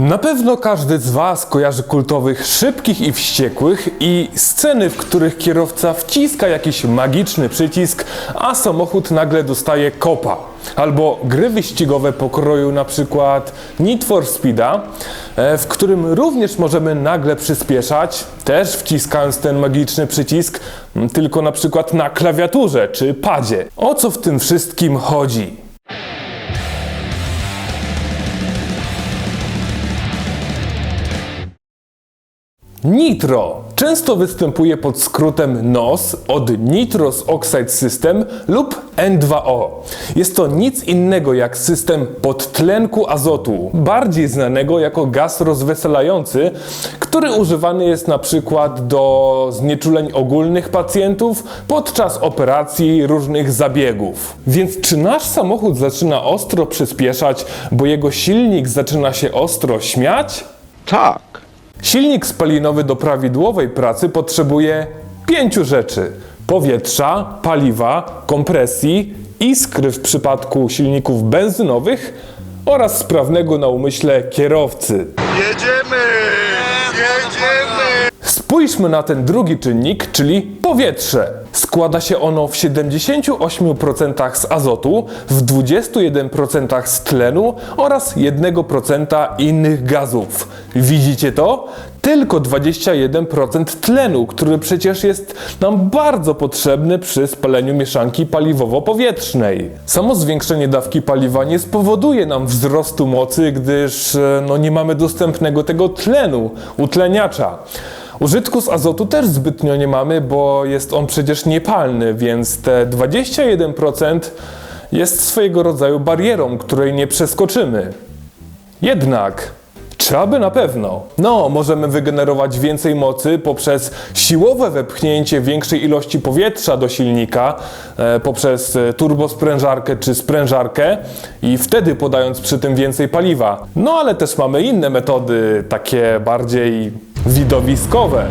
Na pewno każdy z Was kojarzy kultowych szybkich i wściekłych i sceny, w których kierowca wciska jakiś magiczny przycisk, a samochód nagle dostaje kopa. Albo gry wyścigowe pokroju na przykład Need for Speeda, e, w którym również możemy nagle przyspieszać, też wciskając ten magiczny przycisk, tylko na przykład na klawiaturze czy padzie. O co w tym wszystkim chodzi? Nitro często występuje pod skrótem NOS od Nitrous Oxide System lub N2O. Jest to nic innego jak system podtlenku azotu, bardziej znanego jako gaz rozweselający, który używany jest na przykład do znieczuleń ogólnych pacjentów podczas operacji różnych zabiegów. Więc czy nasz samochód zaczyna ostro przyspieszać, bo jego silnik zaczyna się ostro śmiać? Tak. Silnik spalinowy do prawidłowej pracy potrzebuje pięciu rzeczy: powietrza, paliwa, kompresji, iskry w przypadku silników benzynowych oraz sprawnego na umyśle kierowcy. Jedziemy! Jedziemy! Spójrzmy na ten drugi czynnik, czyli powietrze. Składa się ono w 78% z azotu, w 21% z tlenu oraz 1% innych gazów. Widzicie to? Tylko 21% tlenu, który przecież jest nam bardzo potrzebny przy spaleniu mieszanki paliwowo-powietrznej. Samo zwiększenie dawki paliwa nie spowoduje nam wzrostu mocy, gdyż e, no, nie mamy dostępnego tego tlenu, utleniacza. Użytku z azotu też zbytnio nie mamy, bo jest on przecież niepalny, więc te 21% jest swojego rodzaju barierą, której nie przeskoczymy. Jednak, czy aby na pewno? No, możemy wygenerować więcej mocy poprzez siłowe wepchnięcie większej ilości powietrza do silnika, e, poprzez e, turbosprężarkę czy sprężarkę i wtedy podając przy tym więcej paliwa. No, ale też mamy inne metody, takie bardziej widowiskowe.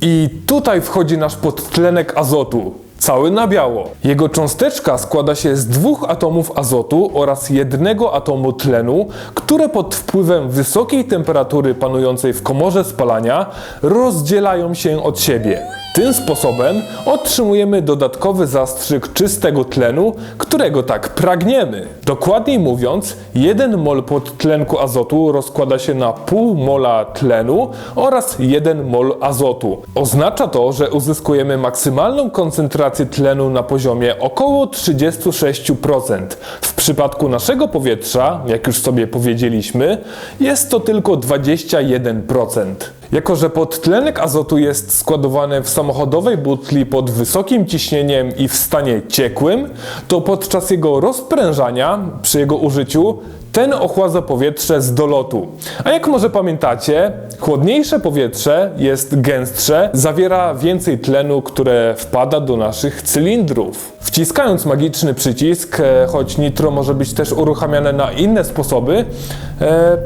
I tutaj wchodzi nasz podtlenek azotu. Cały na biało. Jego cząsteczka składa się z dwóch atomów azotu oraz jednego atomu tlenu, które pod wpływem wysokiej temperatury panującej w komorze spalania rozdzielają się od siebie. Tym sposobem otrzymujemy dodatkowy zastrzyk czystego tlenu, którego tak pragniemy. Dokładniej mówiąc, 1 mol podtlenku azotu rozkłada się na pół mola tlenu oraz 1 mol azotu. Oznacza to, że uzyskujemy maksymalną koncentrację tlenu na poziomie około 36%. W przypadku naszego powietrza, jak już sobie powiedzieliśmy, jest to tylko 21%. Jako, że podtlenek azotu jest składowany w samochodowej butli pod wysokim ciśnieniem i w stanie ciekłym, to podczas jego rozprężania, przy jego użyciu, ten ochładza powietrze z dolotu. A jak może pamiętacie, chłodniejsze powietrze jest gęstsze, zawiera więcej tlenu, które wpada do naszych cylindrów. Wciskając magiczny przycisk, e, choć nitro może być też uruchamiane na inne sposoby,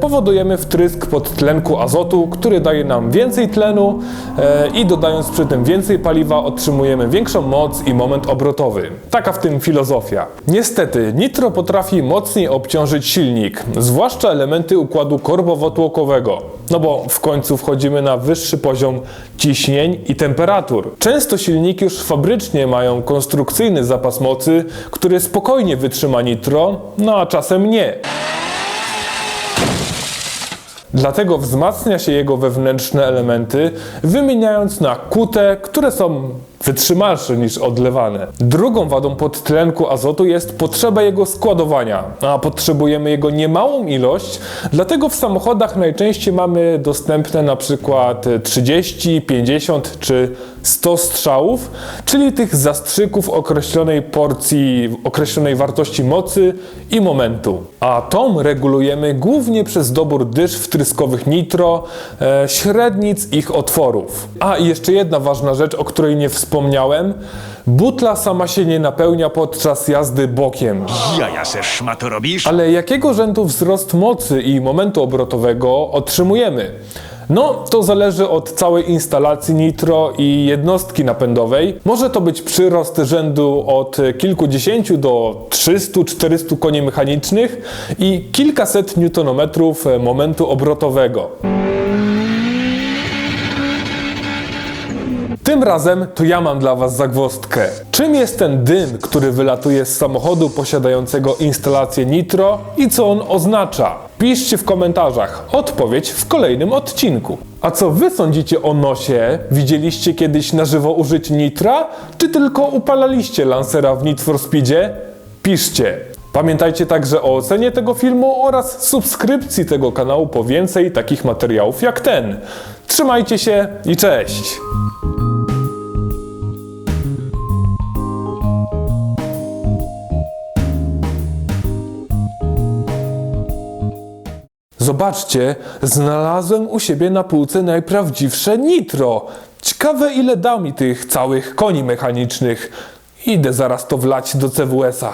powodujemy wtrysk podtlenku azotu, który daje nam więcej tlenu e, i dodając przy tym więcej paliwa otrzymujemy większą moc i moment obrotowy. Taka w tym filozofia. Niestety, nitro potrafi mocniej obciążyć silnik, zwłaszcza elementy układu korbowo-tłokowego, no bo w końcu wchodzimy na wyższy poziom ciśnień i temperatur. Często silniki już fabrycznie mają konstrukcyjny zapas mocy, który spokojnie wytrzyma nitro, no a czasem nie. Dlatego wzmacnia się jego wewnętrzne elementy, wymieniając na kute, które są wytrzymalsze niż odlewane. Drugą wadą podtlenku azotu jest potrzeba jego składowania, a potrzebujemy jego niemałą ilość, dlatego w samochodach najczęściej mamy dostępne na przykład 30, 50 czy 100 strzałów, czyli tych zastrzyków określonej porcji, określonej wartości mocy i momentu. A tą regulujemy głównie przez dobór dysz wtryskowych nitro, e, średnic ich otworów. A i jeszcze jedna ważna rzecz, o której nie wspomniałem. Butla sama się nie napełnia podczas jazdy bokiem. Jaja se szmato robisz? Ale jakiego rzędu wzrost mocy i momentu obrotowego otrzymujemy? No, to zależy od całej instalacji nitro i jednostki napędowej. Może to być przyrost rzędu od kilkudziesięciu do 300-400 koni mechanicznych i kilkaset newtonometrów momentu obrotowego. Tym razem to ja mam dla Was zagwozdkę. Czym jest ten dym, który wylatuje z samochodu posiadającego instalację nitro i co on oznacza? Piszcie w komentarzach. Odpowiedź w kolejnym odcinku. A co Wy sądzicie o nosie? Widzieliście kiedyś na żywo użycie nitra? Czy tylko upalaliście lansera w Need for Speedzie? Piszcie. Pamiętajcie także o ocenie tego filmu oraz subskrypcji tego kanału po więcej takich materiałów jak ten. Trzymajcie się i cześć! Zobaczcie, znalazłem u siebie na półce najprawdziwsze nitro. Ciekawe ile da mi tych całych koni mechanicznych. Idę zaraz to wlać do CWS-a.